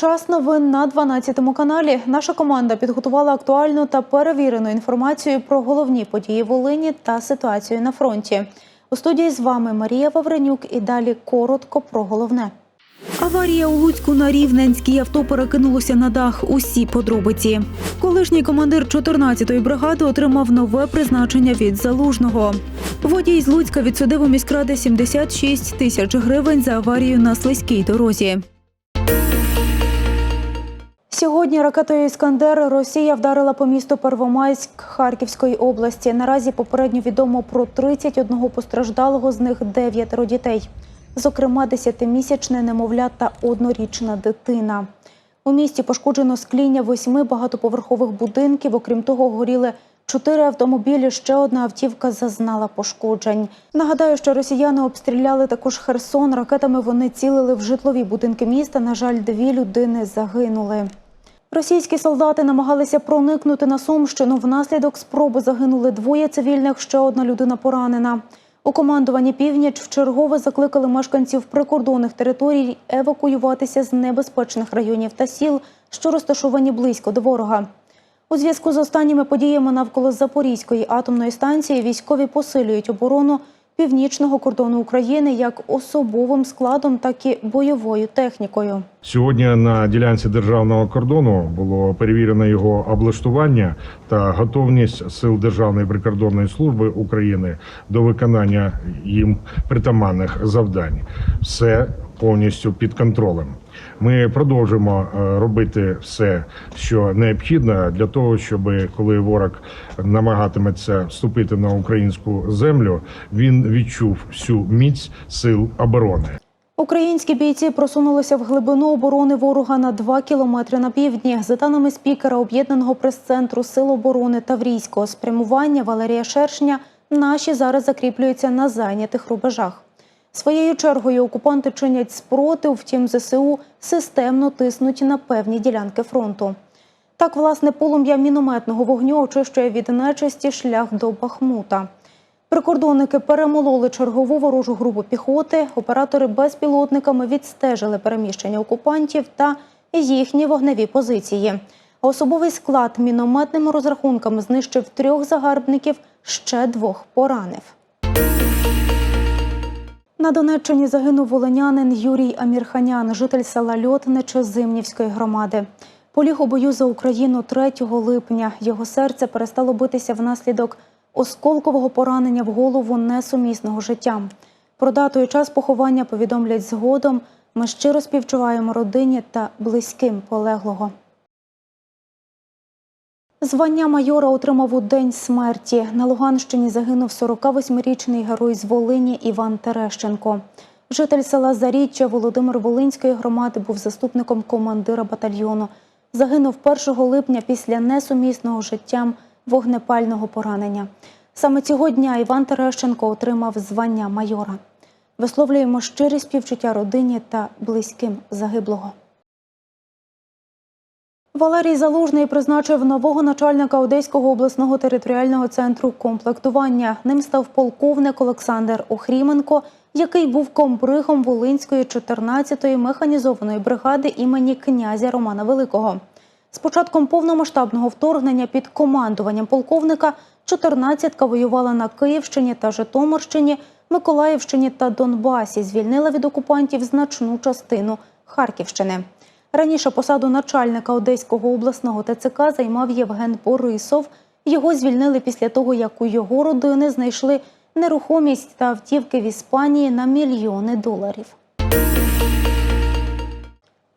Час новин на 12 каналі. Наша команда підготувала актуальну та перевірену інформацію про головні події Волині та ситуацію на фронті. У студії з вами Марія Вавренюк і далі коротко про головне. Аварія у Луцьку на Рівненській авто перекинулося на дах. Усі подробиці. Колишній командир 14-ї бригади отримав нове призначення від залужного. Водій з Луцька відсудив у міськради 76 тисяч гривень за аварію на слизькій дорозі. Сьогодні ракетою Іскандер Росія вдарила по місту Первомайськ Харківської області. Наразі попередньо відомо про 31 постраждалого, з них 9 дітей. Зокрема, 10-місячне немовля та однорічна дитина. У місті пошкоджено скління восьми багатоповерхових будинків. Окрім того, горіли чотири автомобілі. Ще одна автівка зазнала пошкоджень. Нагадаю, що росіяни обстріляли також Херсон. Ракетами вони цілили в житлові будинки міста. На жаль, дві людини загинули. Російські солдати намагалися проникнути на Сумщину. Внаслідок спроби загинули двоє цивільних, ще одна людина поранена. У командуванні північ вчергове закликали мешканців прикордонних територій евакуюватися з небезпечних районів та сіл, що розташовані близько до ворога. У зв'язку з останніми подіями навколо Запорізької атомної станції військові посилюють оборону північного кордону України як особовим складом, так і бойовою технікою. Сьогодні на ділянці державного кордону було перевірено його облаштування та готовність сил Державної прикордонної служби України до виконання їм притаманних завдань. Все повністю під контролем. Ми продовжуємо е, робити все, що необхідно для того, щоб коли ворог намагатиметься вступити на українську землю, він відчув всю міць сил оборони. Українські бійці просунулися в глибину оборони ворога на 2 кілометри на півдні. За даними спікера об'єднаного прес-центру Сил оборони Таврійського спрямування Валерія Шершня, наші зараз закріплюються на зайнятих рубежах. Своєю чергою окупанти чинять спротив, втім ЗСУ системно тиснуть на певні ділянки фронту. Так, власне, полум'я мінометного вогню очищує від нечисті шлях до Бахмута. Прикордонники перемололи чергову ворожу групу піхоти. Оператори безпілотниками відстежили переміщення окупантів та їхні вогневі позиції. Особовий склад мінометними розрахунками знищив трьох загарбників, ще двох поранив. На Донеччині загинув волинянин Юрій Амірханян, житель села Льотниче Зимнівської громади. Поліг у бою за Україну 3 липня. Його серце перестало битися внаслідок осколкового поранення в голову несумісного життя. Про дату і час поховання повідомлять згодом. Ми щиро співчуваємо родині та близьким полеглого. Звання майора отримав у день смерті. На Луганщині загинув 48-річний герой з Волині Іван Терещенко. Житель села Заріччя Володимир Волинської громади був заступником командира батальйону. Загинув 1 липня після несумісного життям вогнепального поранення. Саме цього дня Іван Терещенко отримав звання майора. Висловлюємо щирі співчуття родині та близьким загиблого. Валерій Залужний призначив нового начальника Одеського обласного територіального центру комплектування. Ним став полковник Олександр Охріменко, який був комбригом Волинської 14-ї механізованої бригади імені князя Романа Великого. З початком повномасштабного вторгнення під командуванням полковника 14-ка воювала на Київщині та Житомирщині, Миколаївщині та Донбасі. Звільнила від окупантів значну частину Харківщини. Раніше посаду начальника Одеського обласного ТЦК займав Євген Борисов. Його звільнили після того, як у його родини знайшли нерухомість та автівки в Іспанії на мільйони доларів.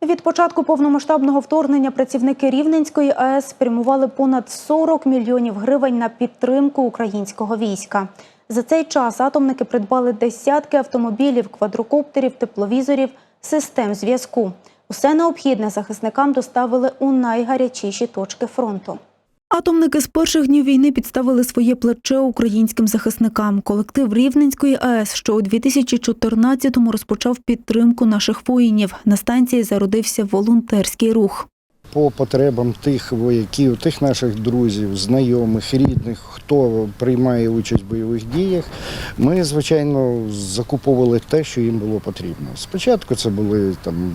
Від початку повномасштабного вторгнення працівники Рівненської АЕС спрямували понад 40 мільйонів гривень на підтримку українського війська. За цей час атомники придбали десятки автомобілів, квадрокоптерів, тепловізорів, систем зв'язку. Усе необхідне захисникам доставили у найгарячіші точки фронту. Атомники з перших днів війни підставили своє плече українським захисникам. Колектив Рівненської АЕС, що у 2014-му розпочав підтримку наших воїнів. На станції зародився волонтерський рух. По потребам тих вояків, тих наших друзів, знайомих, рідних, хто приймає участь в бойових діях. Ми, звичайно, закуповували те, що їм було потрібно. Спочатку це були там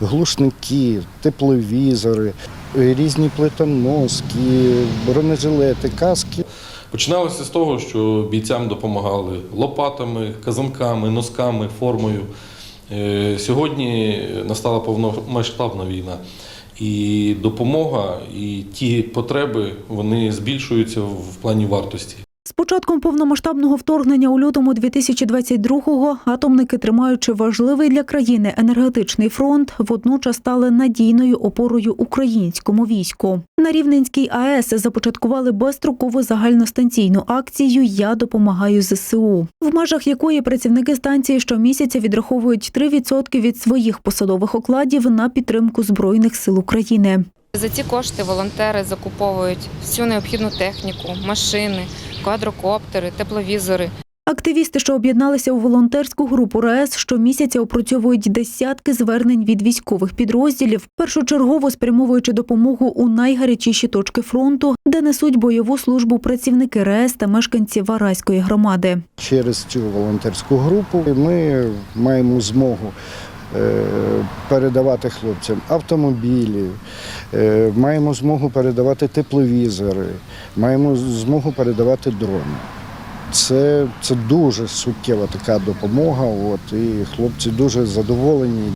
глушники, тепловізори, різні плитоноски, бронежилети, каски. Починалося з того, що бійцям допомагали лопатами, казанками, носками, формою. Е, Сьогодні настала повномасштабна війна, і допомога, і ті потреби вони збільшуються в плані вартості. З початком повномасштабного вторгнення у лютому 2022-го атомники, тримаючи важливий для країни енергетичний фронт, водночас стали надійною опорою українському війську. На Рівненській АЕС започаткували безстрокову загальностанційну акцію Я допомагаю ЗСУ, в межах якої працівники станції щомісяця відраховують 3% від своїх посадових окладів на підтримку збройних сил України. За ці кошти волонтери закуповують всю необхідну техніку, машини, квадрокоптери, тепловізори. Активісти, що об'єдналися у волонтерську групу РАЕС, щомісяця опрацьовують десятки звернень від військових підрозділів, першочергово спрямовуючи допомогу у найгарячіші точки фронту, де несуть бойову службу працівники РАЕС та мешканці Вараської громади. Через цю волонтерську групу ми маємо змогу передавати хлопцям автомобілі, е, маємо змогу передавати тепловізори, маємо змогу передавати дрони. Це, це дуже суттєва така допомога. От, і хлопці дуже задоволені.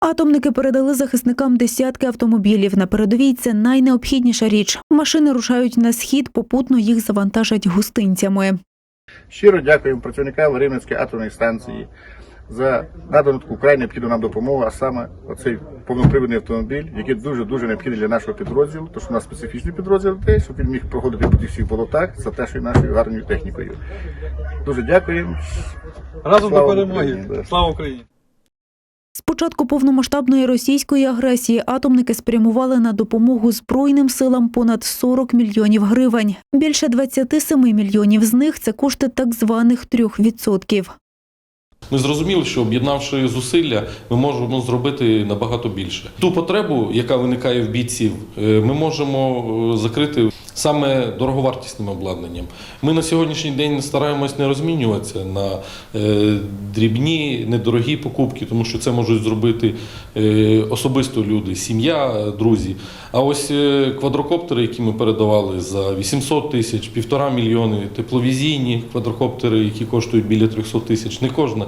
Атомники передали захисникам десятки автомобілів. На передовій це найнеобхідніша річ. Машини рушають на схід, попутно їх завантажать гостинцями. Щиро дякуємо працівникам Рівненської атомної станції за надану таку край необхідну нам допомогу, а саме оцей повнопривідний автомобіль, який дуже дуже необхідний для нашого підрозділу, тому що у нас специфічний підрозділ десь, щоб він міг проходити по тих всіх болотах за те, що нашою гарною технікою. Дуже дякуємо. Разом Слава до перемоги. Україні. Слава Україні! З початку повномасштабної російської агресії атомники спрямували на допомогу Збройним силам понад 40 мільйонів гривень. Більше 27 мільйонів з них це кошти так званих трьох відсотків. Ми зрозуміли, що об'єднавши зусилля, ми можемо зробити набагато більше. Ту потребу, яка виникає в бійців, е, ми можемо е, закрити саме дороговартісним обладнанням. Ми на сьогоднішній день стараємось не розмінюватися на е, дрібні, недорогі покупки, тому що це можуть зробити особисто люди, сім'я, друзі. А ось квадрокоптери, які ми передавали за 800 тисяч, півтора мільйони, тепловізійні квадрокоптери, які коштують біля 300 тисяч. Не кожна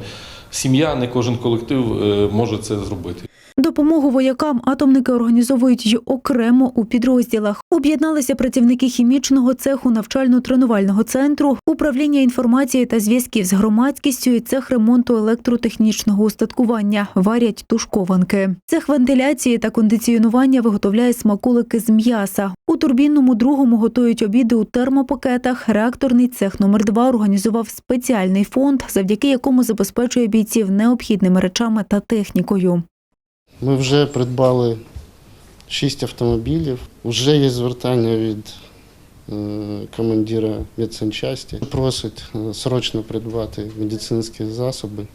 сім'я, не кожен колектив е, може це зробити. Допомогу воякам атомники організовують й окремо у підрозділах. Об'єдналися працівники хімічного цеху навчально-тренувального центру, управління інформації та зв'язків з громадськістю і цех ремонту електротехнічного устаткування. Варять тушкованки. Цех вентиляції та кондиціонування виготовляє смаколики з м'яса. У турбінному другому готують обіди у термопакетах. Реакторний цех номер 2 організував спеціальний фонд, завдяки якому забезпечує бійців необхідними речами та технікою. Ми вже придбали шість автомобілів. Вже є звертання від е, командира медсанчасті. Просить е, срочно придбати медицинські засоби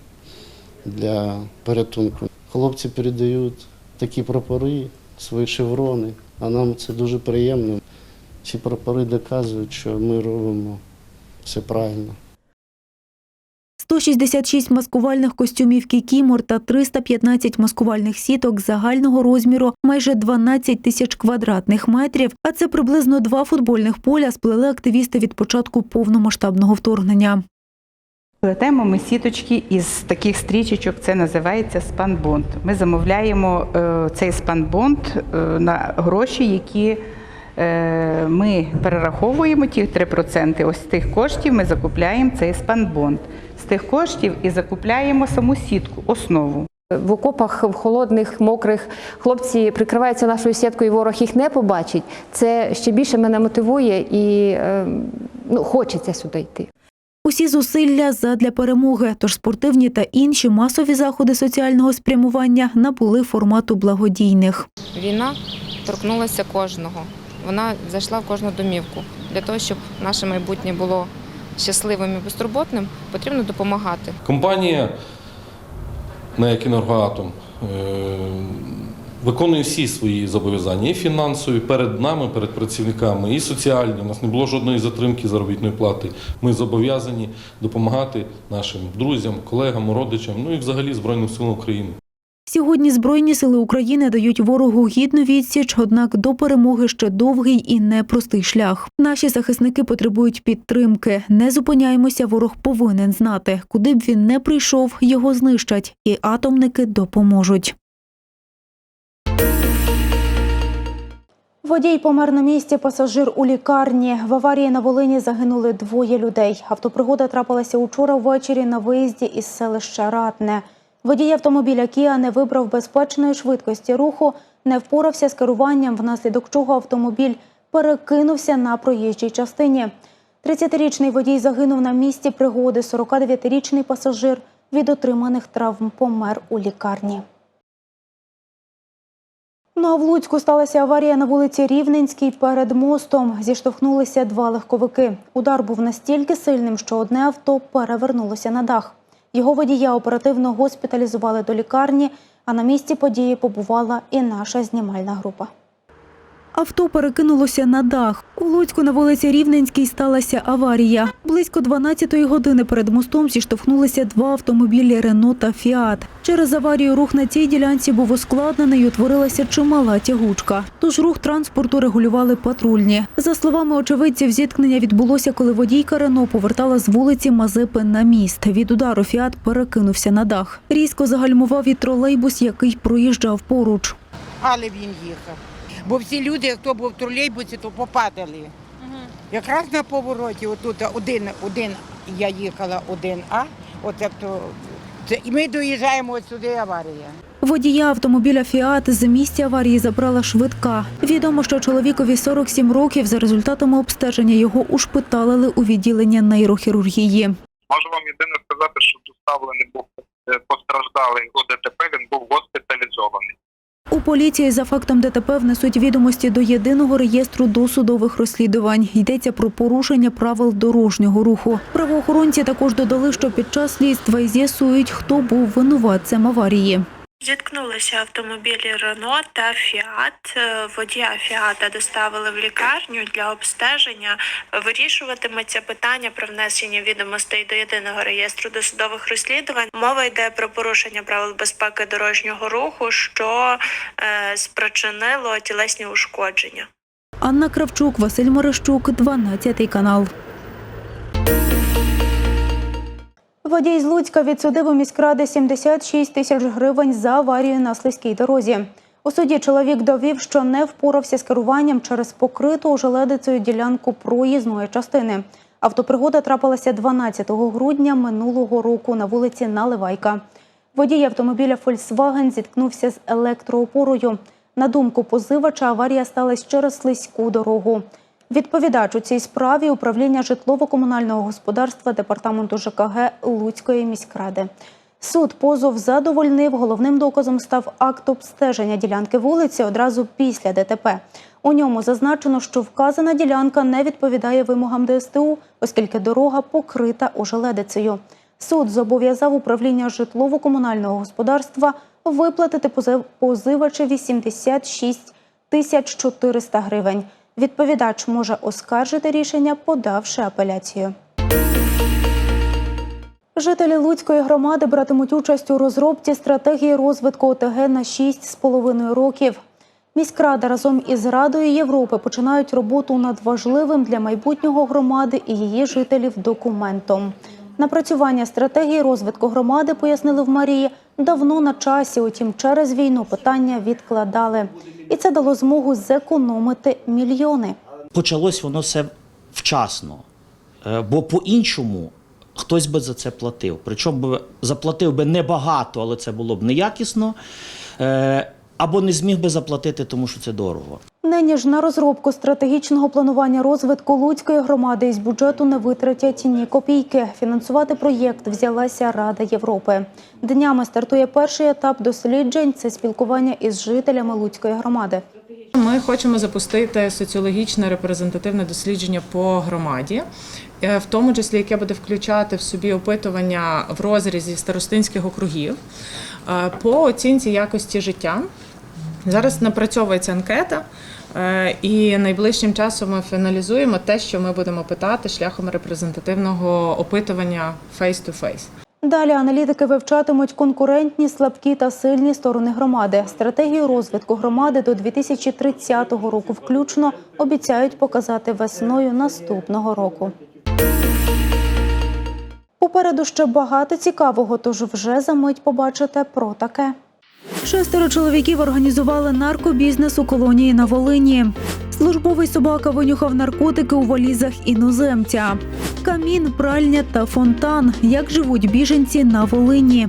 для порятунку. Хлопці передають такі прапори, свої шеврони, а нам це дуже приємно. Ці прапори доказують, що ми робимо все правильно. 166 маскувальних костюмів кікімор та 315 маскувальних сіток загального розміру майже 12 тисяч квадратних метрів. А це приблизно два футбольних поля сплели активісти від початку повномасштабного вторгнення. Плетемо ми сіточки із таких стрічечок, це називається спанбонд. Ми замовляємо е, цей спанбонд е, на гроші, які ми перераховуємо, ті 3%. Ось з тих коштів ми закупляємо цей спанбонд. З тих коштів і закупляємо саму сітку, основу. В окопах в холодних, мокрих хлопці прикриваються нашою сіткою, і ворог їх не побачить. Це ще більше мене мотивує і е, ну, хочеться сюди йти. Усі зусилля задля перемоги, тож спортивні та інші масові заходи соціального спрямування набули формату благодійних. Війна торкнулася кожного. Вона зайшла в кожну домівку. Для того, щоб наше майбутнє було щасливим і безтурботним, потрібно допомагати. Компанія НЕК «Енергоатом» е, виконує всі свої зобов'язання і фінансові перед нами, перед працівниками, і соціальні. У нас не було жодної затримки заробітної плати. Ми зобов'язані допомагати нашим друзям, колегам, родичам, ну і взагалі Збройним силам України. Сьогодні Збройні сили України дають ворогу гідну відсіч, однак до перемоги ще довгий і непростий шлях. Наші захисники потребують підтримки. Не зупиняємося, ворог повинен знати, куди б він не прийшов, його знищать, і атомники допоможуть. Водій помер на місці, пасажир у лікарні. В аварії на Волині загинули двоє людей. Автопригода трапилася учора ввечері на виїзді із селища Ратне. Водій автомобіля Кіа не вибрав безпечної швидкості руху, не впорався з керуванням, внаслідок чого автомобіль перекинувся на проїжджій частині. 30-річний водій загинув на місці пригоди. 49-річний пасажир від отриманих травм помер у лікарні. Ну а в Луцьку сталася аварія на вулиці Рівненській перед мостом. Зіштовхнулися два легковики. Удар був настільки сильним, що одне авто перевернулося на дах. Його водія оперативно госпіталізували до лікарні, а на місці події побувала і наша знімальна група. Авто перекинулося на дах. У Луцьку на вулиці Рівненській сталася аварія. Близько 12-ї години перед мостом зіштовхнулися два автомобілі «Рено» та «Фіат». Через аварію рух на цій ділянці був ускладнений і утворилася чимала тягучка. Тож рух транспорту регулювали патрульні. За словами очевидців, зіткнення відбулося, коли водійка «Рено» повертала з вулиці Мазепи на міст. Від удару «Фіат» перекинувся на дах. Різко загальмував і тролейбус, який проїжджав поруч. але він їхав. Бо всі люди, хто був в тролейбусі, то попадали. Якраз на повороті, отут один, один я їхала, один А, оце то. Це, і ми доїжджаємо от сюди аварія. Водія автомобіля «Фіат» з місця аварії забрала швидка. Відомо, що чоловікові 47 років. За результатами обстеження його ушпиталили у відділення нейрохірургії. Можу вам єдине сказати, що доставлений був е, постраждалий у ДТП, він був госпіталізований. Поліції за фактом ДТП внесуть відомості до єдиного реєстру досудових розслідувань. Йдеться про порушення правил дорожнього руху. Правоохоронці також додали, що під час слідства з'ясують, хто був винуватцем аварії. Зіткнулися автомобілі Рено та Фіат. Е, Водія Фіата доставили в лікарню для обстеження. Вирішуватиметься питання про внесення відомостей до єдиного реєстру досудових розслідувань. Мова йде про порушення правил безпеки дорожнього руху, що е, спричинило тілесні ушкодження. Анна Кравчук, Василь Мерещук, 12 канал. Водій з Луцька відсудив у міськради 76 тисяч гривень за аварію на слизькій дорозі. У суді чоловік довів, що не впорався з керуванням через покриту ожеледицею ділянку проїзної частини. Автопригода трапилася 12 грудня минулого року на вулиці Наливайка. Водій автомобіля «Фольксваген» зіткнувся з електроопорою. На думку позивача, аварія сталася через слизьку дорогу. Відповідач у цій справі управління житлово-комунального господарства департаменту ЖКГ Луцької міськради. Суд позов задовольнив. Головним доказом став акт обстеження ділянки вулиці одразу після ДТП. У ньому зазначено, що вказана ділянка не відповідає вимогам ДСТУ, оскільки дорога покрита ожеледицею. Суд зобов'язав управління житлово-комунального господарства виплатити позив- позивачеві 76 тисяч 400 гривень. Відповідач може оскаржити рішення, подавши апеляцію. Жителі Луцької громади братимуть участь у розробці стратегії розвитку ОТГ на 6,5 років. Міськрада разом із Радою Європи починають роботу над важливим для майбутнього громади і її жителів документом. Напрацювання стратегії розвитку громади, пояснили в Марії, давно на часі, утім через війну питання відкладали. І це дало змогу зекономити мільйони. почалось воно все вчасно. Е, Бо по-іншому хтось би за це платив. Причому би заплатив би небагато, але це було б неякісно. Е, Або не зміг би заплатити, тому що це дорого. Нині ж на розробку стратегічного планування розвитку Луцької громади із бюджету не витратять ні копійки. Фінансувати проєкт взялася Рада Європи. Днями стартує перший етап досліджень. Це спілкування із жителями Луцької громади. Ми хочемо запустити соціологічне репрезентативне дослідження по громаді, е, в тому числі яке буде включати в собі опитування в розрізі старостинських округів е, по оцінці якості життя Зараз напрацьовується анкета, е, і найближчим часом ми фіналізуємо те, що ми будемо питати шляхом репрезентативного опитування face-to-face. Далі аналітики вивчатимуть конкурентні, слабкі та сильні сторони громади. Стратегію розвитку громади до 2030 року включно обіцяють показати весною наступного року. Попереду ще багато цікавого, тож вже за мить побачите про таке. Шестеро чоловіків організували наркобізнес у колонії на Волині. Службовий собака винюхав наркотики у валізах іноземця. Камін, пральня та фонтан. Як живуть біженці на Волині.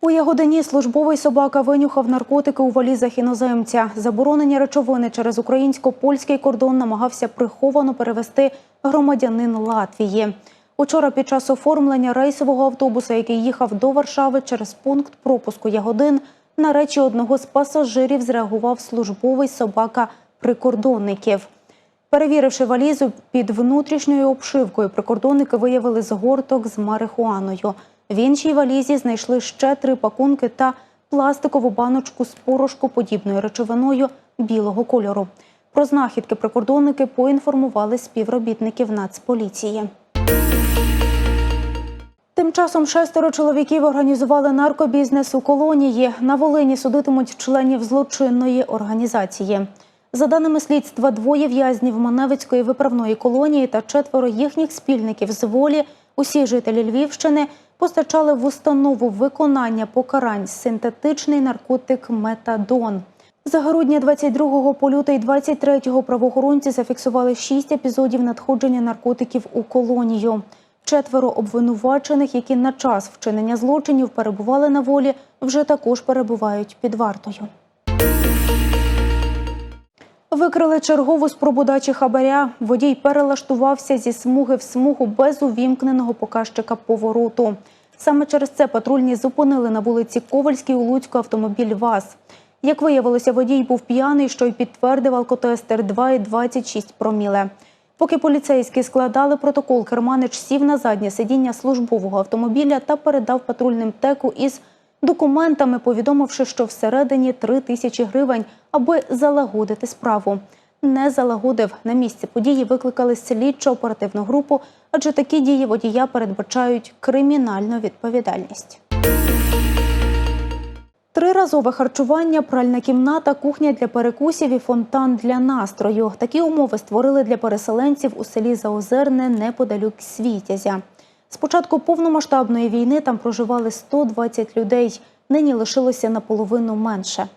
У Ягодині службовий собака винюхав наркотики у валізах іноземця. Заборонені речовини через українсько-польський кордон намагався приховано перевести громадянин Латвії. Учора під час оформлення рейсового автобуса, який їхав до Варшави через пункт пропуску Ягодин, на речі одного з пасажирів зреагував службовий собака прикордонників. Перевіривши валізу під внутрішньою обшивкою, прикордонники виявили згорток з марихуаною. В іншій валізі знайшли ще три пакунки та пластикову баночку з порошкоподібною речовиною білого кольору. Про знахідки прикордонники поінформували співробітників Нацполіції. Тим часом шестеро чоловіків організували наркобізнес у колонії. На Волині судитимуть членів злочинної організації. За даними слідства, двоє в'язнів Маневицької виправної колонії та четверо їхніх спільників з волі, усі жителі Львівщини, постачали в установу виконання покарань синтетичний наркотик метадон. За грудня 22 по лютий 23 правоохоронці зафіксували шість епізодів надходження наркотиків у колонію. Четверо обвинувачених, які на час вчинення злочинів перебували на волі, вже також перебувають під вартою. Викрили чергову спробу дачі хабаря. Водій перелаштувався зі смуги в смугу без увімкненого показчика повороту. Саме через це патрульні зупинили на вулиці Ковальській у Луцьку автомобіль ВАЗ. Як виявилося, водій був п'яний, що й підтвердив алкотестер 2,26 проміле. Поки поліцейські складали протокол, керманич сів на заднє сидіння службового автомобіля та передав патрульним теку із документами, повідомивши, що всередині 3 тисячі гривень, аби залагодити справу. Не залагодив. На місце події викликали слідчо оперативну групу, адже такі дії водія передбачають кримінальну відповідальність. Триразове харчування, пральна кімната, кухня для перекусів і фонтан для настрою. Такі умови створили для переселенців у селі Заозерне неподалік Світязя. З початку повномасштабної війни там проживали 120 людей. Нині лишилося наполовину менше.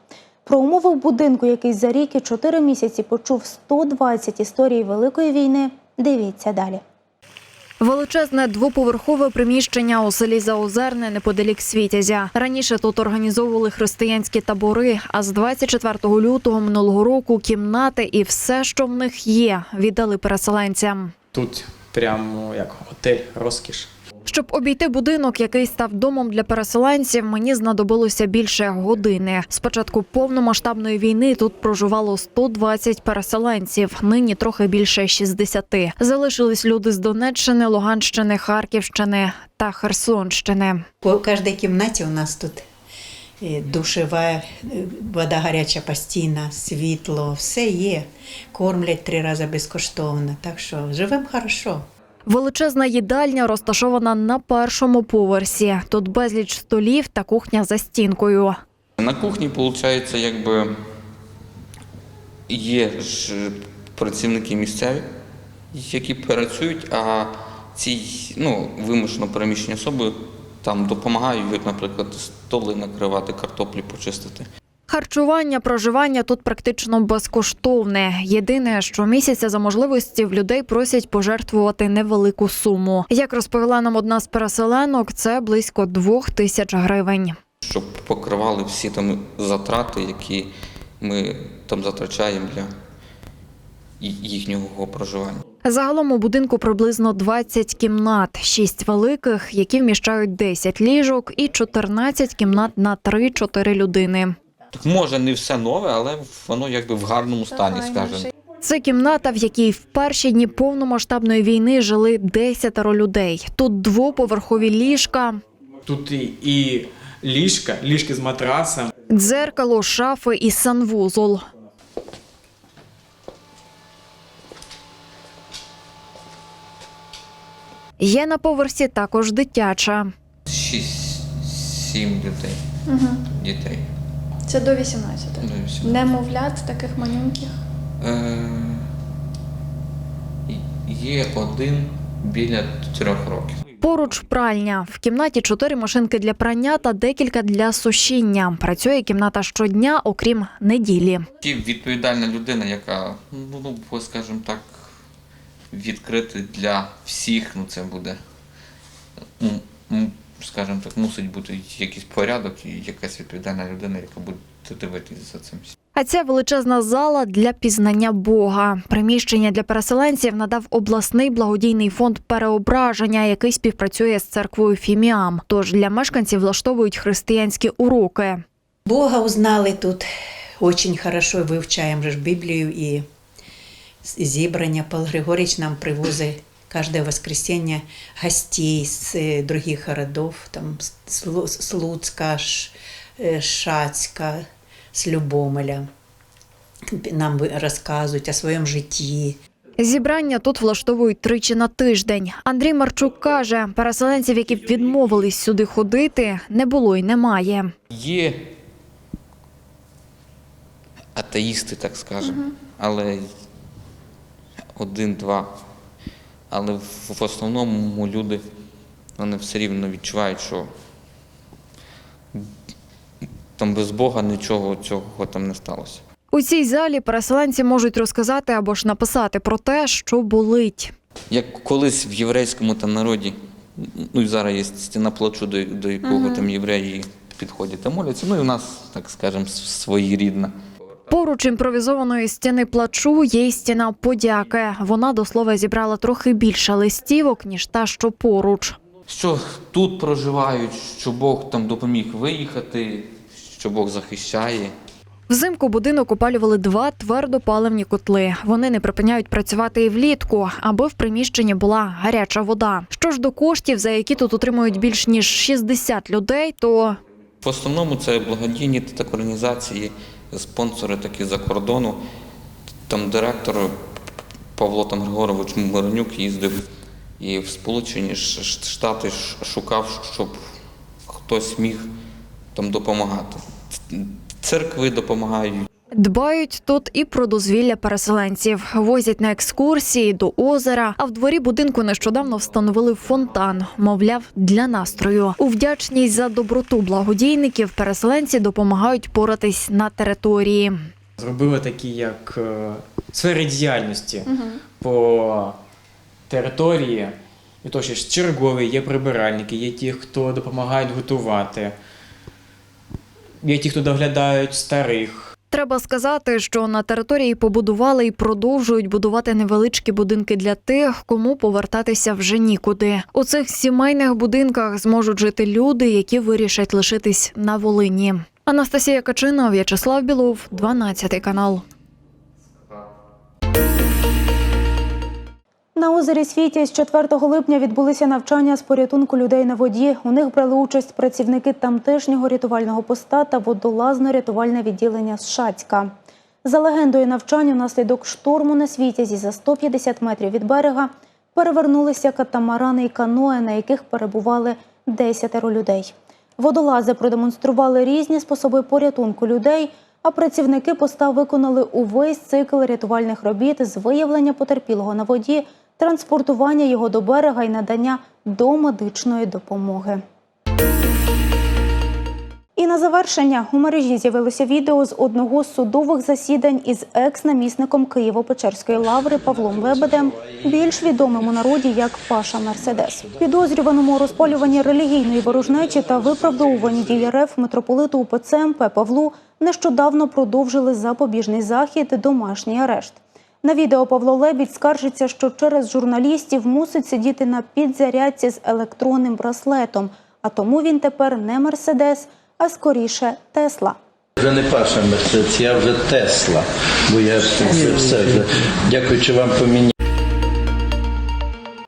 Про умови в будинку, який за рік і 4 місяці почув 120 історій Великої війни. Дивіться далі. Величезне двоповерхове приміщення у селі Заозерне неподалік Світязя. Раніше тут організовували християнські табори. А з 24 лютого минулого року кімнати і все, що в них є, віддали переселенцям. Тут прямо як готель, розкіш. Щоб обійти будинок, який став домом для переселенців, мені знадобилося більше години. З початку повномасштабної війни тут проживало 120 переселенців. Нині трохи більше 60. Залишились люди з Донеччини, Луганщини, Харківщини та Херсонщини. По кожній кімнаті у нас тут е, душева, е, вода гаряча постійна, світло, все є. Кормлять три рази безкоштовно. Так що живемо хорошо. Величезна їдальня розташована на першому поверсі. Тут безліч столів та кухня за стінкою. На кухні, виходить, якби є ж працівники місцеві, які працюють, а ці ну, вимушено переміщені особи там допомагають, наприклад, столи накривати, картоплі почистити. Харчування, проживання тут практично безкоштовне. Єдине, що місяця за можливості в людей просять пожертвувати невелику суму. Як розповіла нам одна з переселенок, це близько двох тисяч гривень. Щоб покривали всі там затрати, які ми там затрачаємо для їхнього проживання. Загалом у будинку приблизно 20 кімнат, 6 великих, які вміщають 10 ліжок, і 14 кімнат на 3-4 людини. Так може не все нове, але воно якби в гарному стані, скажімо. Це кімната, в якій в перші дні повномасштабної війни жили десятеро людей. Тут двоповерхові ліжка, Тут і, і ліжка, ліжки з матрасом. Дзеркало, шафи і санвузол. Є на поверсі також дитяча. 6-7 людей. Угу. дітей. Це до 18. До 18. Немовлят таких маленьких. Е, є один біля 4 років. Поруч пральня. В кімнаті чотири машинки для прання та декілька для сушіння. Працює кімната щодня, окрім неділі. Ті відповідальна людина, яка, ну, ну скажімо так, відкрити для всіх, ну це буде, скажімо так, мусить бути якийсь порядок і якась відповідальна людина, яка буде дивитися за цим. А ця величезна зала для пізнання Бога. Приміщення для переселенців надав обласний благодійний фонд переображення, який співпрацює з церквою Фіміам. Тож для мешканців влаштовують християнські уроки. Бога узнали тут очень хорошо, вивчаємо ж Біблію і зібрання. Павел Григорьевич нам привозить кожне воскресенье гостей з е, других городов, там з Лу- з Луцька, е, Шацька, з Любомеля. Нам розказують о своєму житті. Зібрання тут влаштовують тричі на тиждень. Андрій Марчук каже, переселенців, які б відмовились сюди ходити, не було й немає. Є атеїсти, так скажемо, але один-два. Але в в основному люди вони все рівно відчувають, що там без Бога нічого цього там не сталося. У цій залі переселенці можуть розказати або ж написати про те, що болить. Як колись в єврейському там народі, ну і зараз є стіна плачу, до, до якого Мгм. там євреї підходять та моляться. Ну і в нас, так скажемо, своєрідна. Поруч імпровізованої стіни плачу є й стіна подяки. Вона до слова зібрала трохи більше листівок, ніж та, що поруч. Що тут проживають, що Бог там допоміг виїхати, що Бог захищає. Взимку будинок опалювали два твердопаливні котли. Вони не припиняють працювати і влітку, аби в приміщенні була гаряча вода. Що ж до коштів, за які тут отримують більш ніж 60 людей, то В основному це благодійні так організації, спонсори такі за кордону. Там директор Павло там Григорович Миронюк їздив і в Сполучені Штати шукав, щоб хтось міг там допомагати. Церкви допомагають. Дбають тут і про дозвілля переселенців, возять на екскурсії до озера. А в дворі будинку нещодавно встановили фонтан, мовляв, для настрою. У вдячність за доброту благодійників переселенці допомагають поратись на території. Зробили такі, як е, сфери діяльності по території. І то, що чергові, є прибиральники, є ті, хто допомагають готувати, є ті, хто доглядають старих. Треба сказати, що на території побудували і продовжують будувати невеличкі будинки для тих, кому повертатися вже нікуди. У цих сімейних будинках зможуть жити люди, які вирішать лишитись на Волині. Анастасія Качина, В'ячеслав Білов, 12 канал. На озері Світі з 4 липня відбулися навчання з порятунку людей на воді. У них брали участь працівники тамтешнього рятувального поста та водолазно-рятувальне відділення з Шацька. За легендою навчання внаслідок шторму на світязі за 150 метрів від берега перевернулися катамарани і каное, на яких перебували 10 людей. Водолази продемонстрували різні способи порятунку людей, а працівники поста виконали увесь цикл рятувальних робіт з виявлення потерпілого на воді, транспортування його до берега і надання домедичної допомоги. І на завершення у мережі з'явилося відео з одного з судових засідань із екс-намісником Києво-Печерської лаври Павлом Лебедем, більш відомим у народі як Паша Мерседес. Підозрюваному розпалюванні релігійної ворожнечі та виправдовуванні дії РФ митрополиту УПЦ МП Павлу нещодавно продовжили запобіжний захід домашній арешт. На відео Павло Лебідь скаржиться, що через журналістів мусить сидіти на підзарядці з електронним браслетом, а тому він тепер не Мерседес, а скоріше Тесла. Вже не Паша Мерседес, я вже Тесла, бо я ж все вже, дякуючи вам поміняв.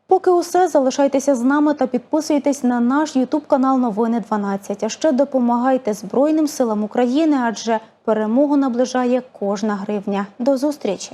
Поки усе. Залишайтеся з нами та підписуйтесь на наш Ютуб канал Новини 12. А ще допомагайте Збройним силам України, адже перемогу наближає кожна гривня. До зустрічі!